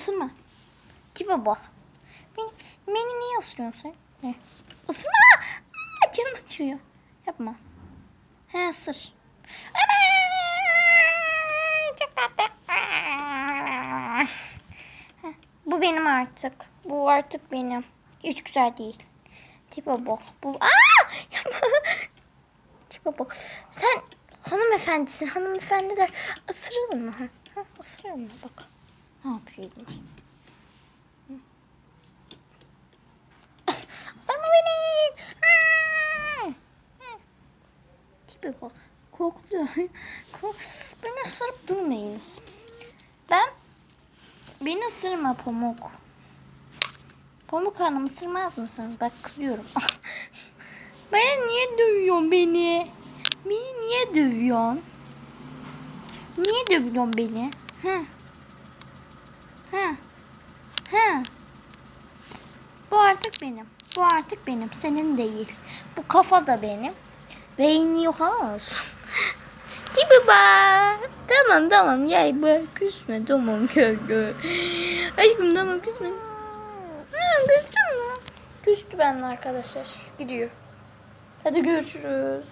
ısırma. Tipe bak. Beni, beni niye ısırıyorsun sen? Ne? Isırma. Aa, canım acıyor. Yapma. He ısır. Ana! Çok tatlı. Bu benim artık. Bu artık benim. Hiç güzel değil. Tipe bak. Bu... Aa! Yapma. Tipe bak. Sen hanımefendisin. Hanımefendiler ısırır mı? Ha, ısırır mı? Bak. Ne yapıyordum. Isırma beni. Tipe bak. Korkuyor. Kork beni ısırıp durmayınız. Ben beni ısırma pamuk. Pamuk hanım ısırmaz mısınız? Bak kızıyorum. beni niye dövüyorsun beni? Beni niye dövüyorsun? Niye dövüyorsun beni? Hı? Bu artık benim. Bu artık benim. Senin değil. Bu kafa da benim. Beyni yok ama olsun. Bak. Tamam tamam yay bak küsme tamam kanka. Aşkım tamam küsme. Ha, küstün mü? Küstü benimle arkadaşlar. Gidiyor. Hadi görüşürüz.